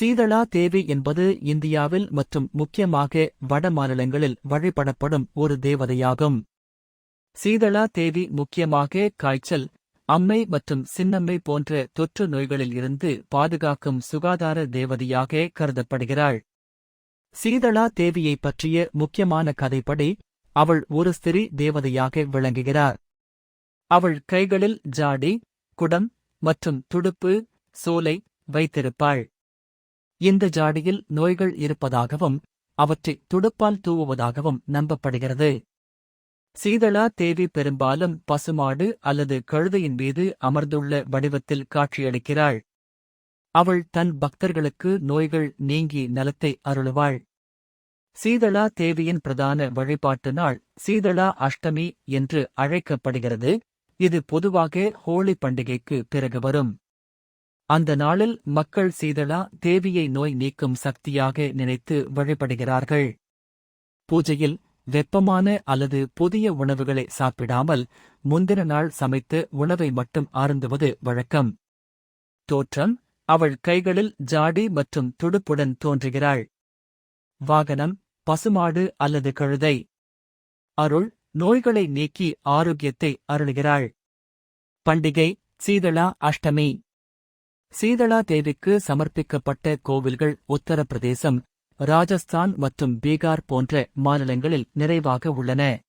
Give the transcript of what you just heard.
சீதளா தேவி என்பது இந்தியாவில் மற்றும் முக்கியமாக வட மாநிலங்களில் வழிபடப்படும் ஒரு தேவதையாகும். சீதளா தேவி முக்கியமாக காய்ச்சல் அம்மை மற்றும் சின்னம்மை போன்ற தொற்று நோய்களில் இருந்து பாதுகாக்கும் சுகாதார தேவதையாக கருதப்படுகிறாள். சீதளா தேவியைப் பற்றிய முக்கியமான கதைப்படி அவள் ஒரு ஸ்திரீ தேவதையாக விளங்குகிறார். அவள் கைகளில் ஜாடி குடம் மற்றும் துடுப்பு சோலை வைத்திருப்பாள். இந்த ஜாடியில் நோய்கள் இருப்பதாகவும் அவற்றை துடுப்பால் தூவுவதாகவும் நம்பப்படுகிறது. சீதளா தேவி பெரும்பாலும் பசுமாடு அல்லது கழுதையின் மீது அமர்ந்துள்ள வடிவத்தில் காட்சியளிக்கிறாள். அவள் தன் பக்தர்களுக்கு நோய்கள் நீங்கி நலத்தை அருளுவாள். சீதளா தேவியின் பிரதான வழிபாட்டு நாள் சீதளா அஷ்டமி என்று அழைக்கப்படுகிறது. இது பொதுவாக ஹோலி பண்டிகைக்கு பிறகு வரும். அந்த நாளில் மக்கள் சீதளா தேவியை நோய் நீக்கும் சக்தியாக நினைத்து வழிபடுகிறார்கள். பூஜையில் வெப்பமான அல்லது புதிய உணவுகளை சாப்பிடாமல் முந்தின நாள் சமைத்து உணவை மட்டும் அருந்துவது வழக்கம். தோற்றம் அவள் கைகளில் ஜாடி மற்றும் துடுப்புடன் தோன்றுகிறாள். வாகனம் பசுமாடு அல்லது கழுதை. அருள் நோய்களை நீக்கி ஆரோக்கியத்தை அருளுகிறாள். பண்டிகை சீதளா அஷ்டமி. சீதளா தேவிக்கு சமர்ப்பிக்கப்பட்ட கோவில்கள் உத்தரப்பிரதேசம் ராஜஸ்தான் மற்றும் பீகார் போன்ற மாநிலங்களில் நிறைவாக உள்ளன.